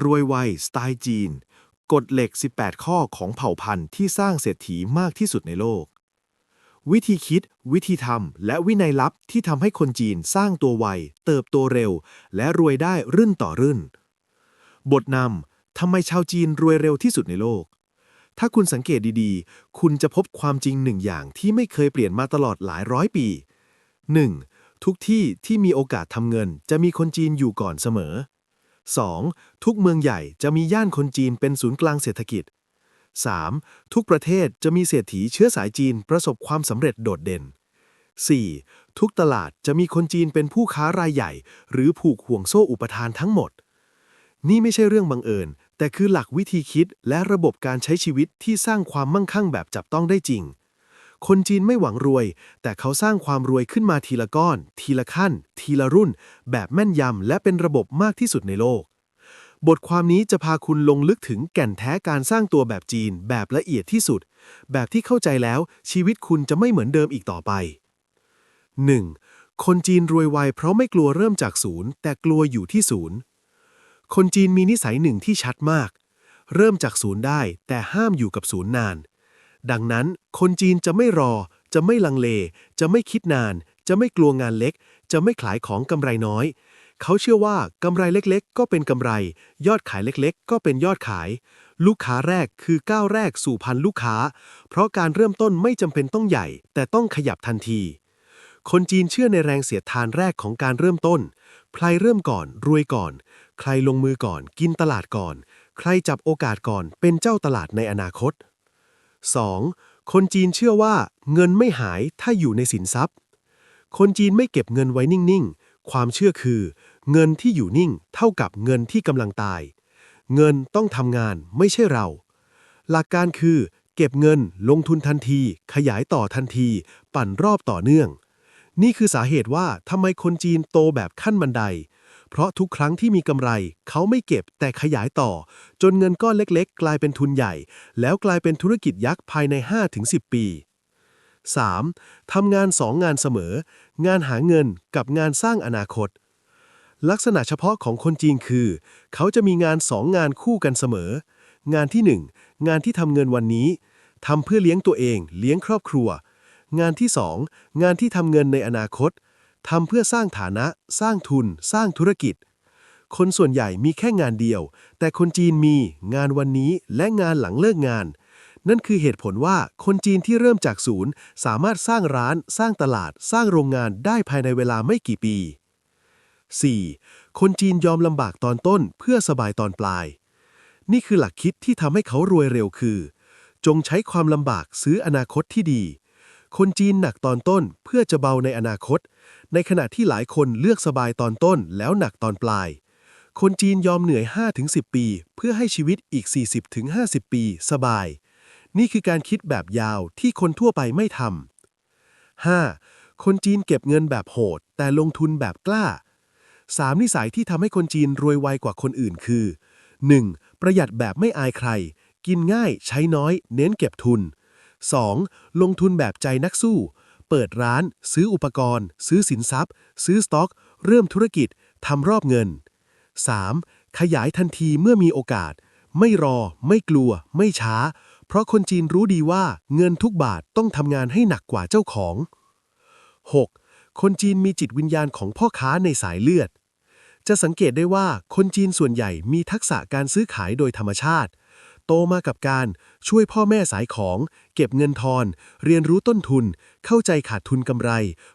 รวยไวสไตล์จีน กฎเหล็ก 18 ข้อของเผ่าพันธุ์ที่สร้างเศรษฐีมากที่สุดในโลก วิธีคิด วิธีทำและวินัยลับที่ทำให้คนจีนสร้างตัวไว เติบโตเร็ว และรวยได้รื่นต่อรื่น บทนำทำไมชาวจีนรวยเร็วที่สุดในโลก ถ้าคุณสังเกตดีๆ คุณจะพบความจริงหนึ่งอย่างที่ไม่เคยเปลี่ยนมาตลอดหลายร้อยปี 1. ทุกที่ที่มีโอกาสทำเงินจะมีคนจีนอยู่ก่อนเสมอ 2. ทุกเมืองใหญ่จะมีย่านคนจีนเป็นศูนย์กลางเศรษฐกิจ 3. ทุกประเทศจะมีเศรษฐีเชื้อสายจีนประสบความสำเร็จโดดเด่น 4. ทุกตลาดจะมีคนจีนเป็นผู้ค้ารายใหญ่ หรือผูกห่วงโซ่อุปทานทั้งหมด นี่ไม่ใช่เรื่องบังเอิญ แต่คือหลักวิธีคิดและระบบการใช้ชีวิตที่สร้างความมั่งคั่งแบบจับต้องได้จริง คนจีนไม่หวังรวย แต่เขาสร้างความรวยขึ้นมาทีละก้อน ทีละขั้น ทีละรุ่น แบบแม่นยำและเป็นระบบมากที่สุดในโลก บทความนี้จะพาคุณลงลึกถึงแก่นแท้การสร้างตัวแบบจีน แบบละเอียดที่สุด แบบที่เข้าใจแล้วชีวิตคุณจะไม่เหมือนเดิมอีกต่อไป 1. คนจีนรวยไวเพราะไม่กลัวเริ่มจากศูนย์ แต่กลัวอยู่ที่ศูนย์ คนจีนมีนิสัยหนึ่งที่ชัดมาก เริ่มจากศูนย์ได้ แต่ห้ามอยู่กับศูนย์นาน ดังนั้นคนจีนจะไม่รอ จะไม่ลังเล จะไม่คิดนาน จะไม่กลัวงานเล็ก จะไม่ขายของกำไรน้อย เขาเชื่อว่ากำไรเล็กๆ ก็เป็นกำไร ยอดขายเล็กๆ ก็เป็นยอดขาย ลูกค้าแรกคือก้าวแรกสู่พันลูกค้า เพราะการเริ่มต้นไม่จำเป็นต้องใหญ่ แต่ต้องขยับทันที คนจีนเชื่อในแรงเสียดทานแรกของการเริ่มต้น ใครเริ่มก่อนรวยก่อน ใครลงมือก่อน กินตลาดก่อน ใครจับโอกาสก่อน เป็นเจ้าตลาดในอนาคต 2. คนจีนเชื่อว่าเงินไม่หายถ้าอยู่ในสินทรัพย์ คนจีนไม่เก็บเงินไว้นิ่งๆ ความเชื่อคือ เงินที่อยู่นิ่งเท่ากับเงินที่กำลังตาย เงินต้องทำงานไม่ใช่เรา หลักการคือ เก็บเงินลงทุนทันที ขยายต่อทันที ปั่นรอบต่อเนื่อง นี่คือสาเหตุว่าทำไมคนจีนโตแบบขั้นบันได เพราะทุกครั้งที่มีกำไร เขาไม่เก็บแต่ขยายต่อ จนเงินก้อนเล็กๆ กลายเป็นทุนใหญ่ แล้วกลายเป็นธุรกิจยักษ์ภายใน 5-10 ปี 3. ทำงาน 2 งานเสมอ งานหาเงินกับงานสร้างอนาคต ลักษณะเฉพาะของคนจีนคือ เขาจะมีงาน2งานคู่กันเสมอ งานที่ 1 งานที่ทำเงินวันนี้ทำเพื่อเลี้ยงตัวเอง เลี้ยงครอบครัว งานที่ 2 งานที่ทำเงินในอนาคต ทำเพื่อสร้างฐานะ สร้างทุน สร้างธุรกิจ คนส่วนใหญ่มีแค่งานเดียว แต่คนจีนมีงานวันนี้และงานหลังเลิกงาน นั่นคือเหตุผลว่าคนจีนที่เริ่มจากศูนย์ สามารถสร้างร้าน สร้างตลาด สร้างโรงงานได้ภายในเวลาไม่กี่ปี 4. คนจีนยอมลำบากตอนต้นเพื่อสบายตอนปลาย นี่คือหลักคิดที่ทำให้เขารวยเร็วคือ จงใช้ความลำบากซื้ออนาคตที่ดี คนจีนหนักตอนต้นเพื่อจะเบาในอนาคต ในขณะที่หลายคนเลือกสบายตอนต้นแล้วหนักตอนปลาย คนจีนยอมเหนื่อย 5-10 ปี เพื่อให้ชีวิตอีก 40-50 ปี สบาย นี่คือการคิดแบบยาวที่คนทั่วไปไม่ทำ 5. คนจีนเก็บเงินแบบโหด แต่ลงทุนแบบกล้า 3. นิสัยที่ทำให้คนจีนรวยไวกว่าคนอื่นคือ 1. ประหยัดแบบไม่อายใคร กินง่ายใช้น้อย เน้นเก็บทุน 2. ลงทุนแบบใจนักสู้ เปิดร้าน ซื้ออุปกรณ์ ซื้อสินทรัพย์ ซื้อสต็อก เริ่มธุรกิจทำรอบเงิน 3. ขยายทันทีเมื่อมีโอกาส ไม่รอ ไม่กลัว ไม่ช้า เพราะคนจีนรู้ดีว่าเงินทุกบาทต้องทำงานให้หนักกว่าเจ้าของ 6. คนจีนมีจิตวิญญาณของพ่อค้าในสายเลือด จะสังเกตได้ว่าคนจีนส่วนใหญ่มีทักษะการซื้อขายโดยธรรมชาติ ตมากับการช่วยพ่อแม่สายของ เก็บเงินทอน เรียนรู้ต้นทุน เข้าใจขาดทุนกำไร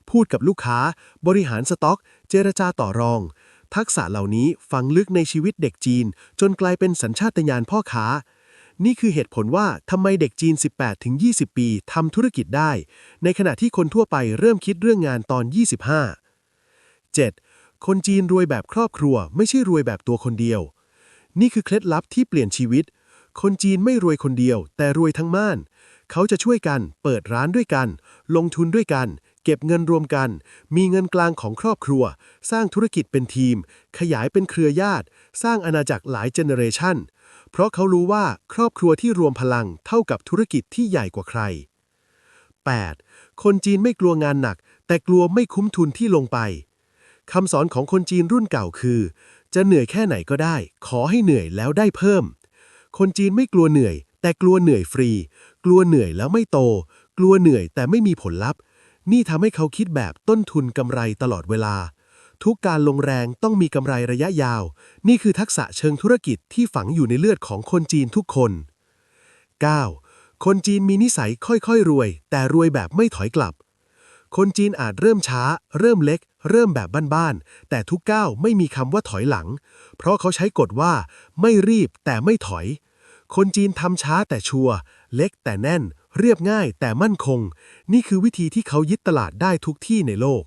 พูดกับลูกค้า บริหารสต็อก เจรจาต่อรอง ทักษะเหล่านี้ฝังลึกในชีวิตเด็กจีน จนกลายเป็นสัญชาตญาณพ่อค้า นี่คือเหตุผลว่าทำไมเด็กจีน 18-20 ปีทำธุรกิจได้ ในขณะที่คนทั่วไปเริ่มคิดเรื่องงานตอน 25 7. คนจีนรวยแบบครอบครัว ไม่ใช่รวยแบบตัวคนเดียวนี่คือเคล็ดลับที่เปลี่ยนชีวิต คนจีนไม่รวยคนเดียว แต่รวยทั้งม่าน เขาจะช่วยกัน เปิดร้านด้วยกัน ลงทุนด้วยกัน เก็บเงินรวมกัน มีเงินกลางของครอบครัว สร้างธุรกิจเป็นทีม ขยายเป็นเครือญาติ สร้างอาณาจักรหลายเจเนอเรชันเพราะเขารู้ว่าครอบครัวที่รวมพลังเท่ากับธุรกิจที่ใหญ่กว่าใคร 8. คนจีนไม่กลัวงานหนัก แต่กลัวไม่คุ้มทุนที่ลงไปคำสอนของคนจีนรุ่นเก่าคือ จะเหนื่อยแค่ไหนก็ได้ ขอให้เหนื่อยแล้วได้เพิ่ม คนจีนไม่กลัวเหนื่อย แต่กลัวเหนื่อยฟรี กลัวเหนื่อยแล้วไม่โต กลัวเหนื่อยแต่ไม่มีผลลัพธ์ นี่ทำให้เขาคิดแบบต้นทุนกำไรตลอดเวลา ทุกการลงแรงต้องมีกำไรระยะยาว นี่คือทักษะเชิงธุรกิจที่ฝังอยู่ในเลือดของคนจีนทุกคน 9. คนจีนมีนิสัยค่อยๆ รวย แต่รวยแบบไม่ถอยกลับ คนจีนอาจเริ่มช้า เริ่มเล็ก เริ่มแบบบ้านๆ แต่ทุกก้าวไม่มีคำว่าถอยหลัง เพราะเขาใช้กฎว่าไม่รีบแต่ไม่ถอย คนจีนทำช้าแต่ชัวร์เล็กแต่แน่น เรียบง่ายแต่มั่นคง นี่คือวิธีที่เขายึดตลาดได้ทุกที่ในโลก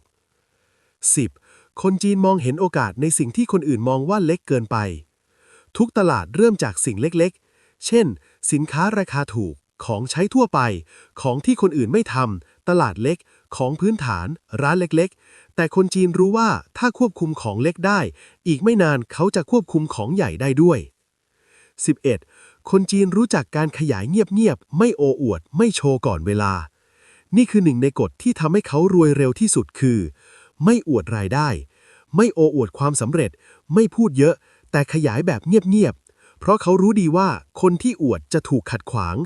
10. คนจีนมองเห็นโอกาสในสิ่งที่คนอื่นมองว่าเล็กเกินไป ทุกตลาดเริ่มจากสิ่งเล็กๆ เช่น สินค้าราคาถูก ของใช้ทั่วไป ของที่คนอื่นไม่ทำตลาดเล็ก ของพื้นฐาน ร้านเล็กๆ แต่คนจีนรู้ว่าถ้าควบคุมของเล็กได้ อีกไม่นานเขาจะควบคุมของใหญ่ได้ด้วย 11. คนจีนรู้จักการขยายเงียบๆ ไม่โอ้อวด ไม่โชว์ก่อนเวลา นี่คือหนึ่งในกฎที่ทำให้เขารวยเร็วที่สุดคือ ไม่อวดรายได้ ไม่โอ้อวดความสำเร็จ ไม่พูดเยอะ แต่ขยายแบบเงียบๆ เพราะเขารู้ดีว่าคนที่อวดจะถูกขัดขวาง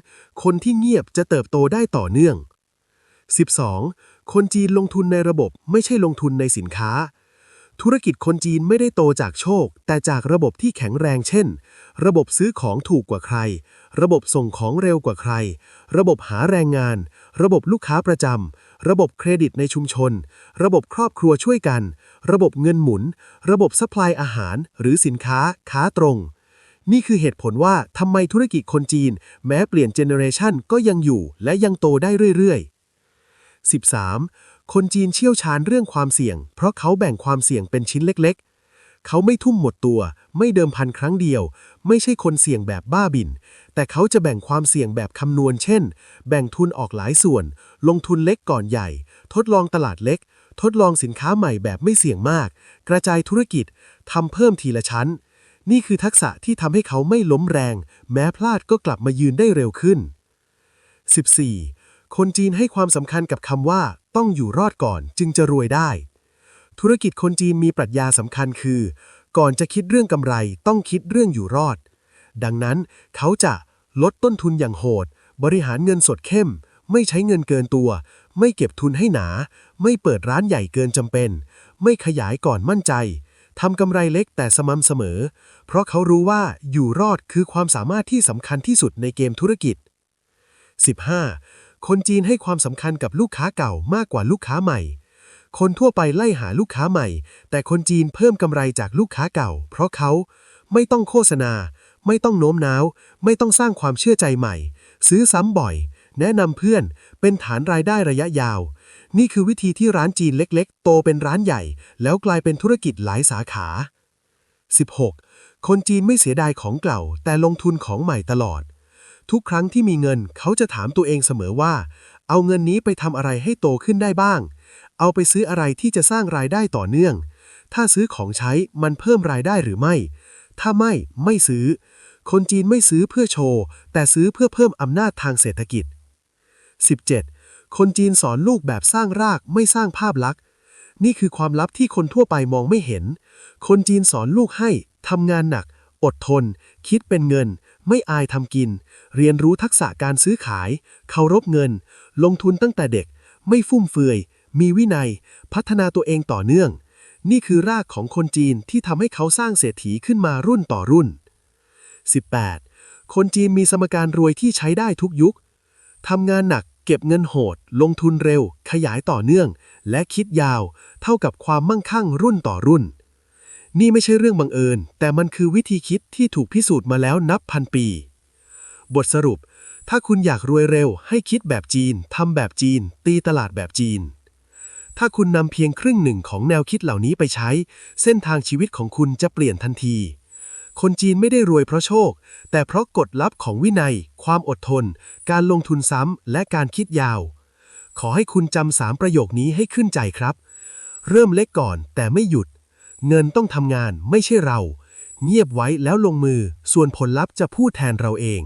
คนที่เงียบจะเติบโตได้ต่อเนื่อง 12. คนจีนลงทุนในระบบไม่ใช่ลงทุนในสินค้า ธุรกิจคนจีนไม่ได้โตจากโชค แต่จากระบบที่แข็งแรงเช่น ระบบซื้อของถูกกว่าใคร ระบบส่งของเร็วกว่าใคร ระบบหาแรงงาน ระบบลูกค้าประจำ ระบบเครดิตในชุมชน ระบบครอบครัวช่วยกัน ระบบเงินหมุน ระบบซัพพลายอาหาร หรือสินค้า ค้าตรง นี่คือเหตุผลว่าทำไมธุรกิจคนจีน แม้เปลี่ยนเจเนอเรชันก็ยังอยู่และยังโตได้เรื่อยๆ 13. คนจีนเชี่ยวชาญเรื่องความเสี่ยง เพราะเขาแบ่งความเสี่ยงเป็นชิ้นเล็ก ๆ เขาไม่ทุ่มหมดตัว ไม่เดิมพันครั้งเดียว ไม่ใช่คนเสี่ยงแบบบ้าบิน แต่เขาจะแบ่งความเสี่ยงแบบคำนวณ เช่น แบ่งทุนออกหลายส่วน ลงทุนเล็กก่อนใหญ่ ทดลองตลาดเล็ก ทดลองสินค้าใหม่แบบไม่เสี่ยงมาก กระจายธุรกิจทำเพิ่มทีละชั้น นี่คือทักษะที่ทำให้เขาไม่ล้มแรง แม้พลาดก็กลับมายืนได้เร็วขึ้น 14. คนจีนให้ความสำคัญกับคำว่า ต้องอยู่รอดก่อนจึงจะรวยได้ ธุรกิจคนจีนมีปรัชญาสำคัญคือ ก่อนจะคิดเรื่องกำไรต้องคิดเรื่องอยู่รอด ดังนั้นเขาจะลดต้นทุนอย่างโหด บริหารเงินสดเข้ม ไม่ใช้เงินเกินตัว ไม่เก็บทุนให้หนา ไม่เปิดร้านใหญ่เกินจำเป็น ไม่ขยายก่อนมั่นใจทำกำไรเล็กแต่สม่ำเสมอ เพราะเขารู้ว่าอยู่รอดคือความสามารถที่สำคัญที่สุดในเกมธุรกิจ 15. คนจีนให้ความสำคัญกับลูกค้าเก่ามากกว่าลูกค้าใหม่ คนทั่วไปไล่หาลูกค้าใหม่ แต่คนจีนเพิ่มกำไรจากลูกค้าเก่า เพราะเขาไม่ต้องโฆษณา ไม่ต้องโน้มน้าว ไม่ต้องสร้างความเชื่อใจใหม่ ซื้อซ้ำบ่อย แนะนำเพื่อนเป็นฐานรายได้ระยะยาว นี่คือวิธีที่ร้านจีนเล็ก ๆ โตเป็นร้านใหญ่ แล้วกลายเป็นธุรกิจหลายสาขา 16. คนจีนไม่เสียดายของเก่า แต่ลงทุนของใหม่ตลอด ทุกครั้งที่มีเงินเขาจะถามตัวเองเสมอว่า เอาเงินนี้ไปทำอะไรให้โตขึ้นได้บ้าง เอาไปซื้ออะไรที่จะสร้างรายได้ต่อเนื่อง ถ้าซื้อของใช้มันเพิ่มรายได้หรือไม่ ถ้าไม่ไม่ซื้อ คนจีนไม่ซื้อเพื่อโชว์ แต่ซื้อเพื่อเพิ่มอำนาจทางเศรษฐกิจ 17. คนจีนสอนลูกแบบสร้างรากไม่สร้างภาพลักษณ์ นี่คือความลับที่คนทั่วไปมองไม่เห็น คนจีนสอนลูกให้ทำงานหนัก อดทน คิดเป็นเงิน ไม่อายทำกิน เรียนรู้ทักษะการซื้อขาย เคารพเงิน ลงทุนตั้งแต่เด็ก ไม่ฟุ่มเฟือย มีวินัย พัฒนาตัวเองต่อเนื่อง นี่คือรากของคนจีนที่ทำให้เขาสร้างเศรษฐีขึ้นมารุ่นต่อรุ่น 18. คนจีนมีสมการรวยที่ใช้ได้ทุกยุคทำงานหนักเก็บเงินโหด ลงทุนเร็ว ขยายต่อเนื่อง และคิดยาว เท่ากับความมั่งคั่งรุ่นต่อรุ่น นี่ไม่ใช่เรื่องบังเอิญ แต่มันคือวิธีคิดที่ถูกพิสูจน์มาแล้วนับพันปี บทสรุป ถ้าคุณอยากรวยเร็ว ให้คิดแบบจีนทำแบบจีน ตีตลาดแบบจีน ถ้าคุณนำเพียงครึ่งหนึ่งของแนวคิดเหล่านี้ไปใช้ เส้นทางชีวิตของคุณจะเปลี่ยนทันที คนจีนไม่ได้รวยเพราะโชค แต่เพราะกฎลับของวินัย ความอดทน การลงทุนซ้ำและการคิดยาว ขอให้คุณจำสามประโยคนี้ให้ขึ้นใจครับ เริ่มเล็กก่อนแต่ไม่หยุด เงินต้องทำงานไม่ใช่เรา เงียบไว้แล้วลงมือส่วนผลลัพธ์จะพูดแทนเราเอง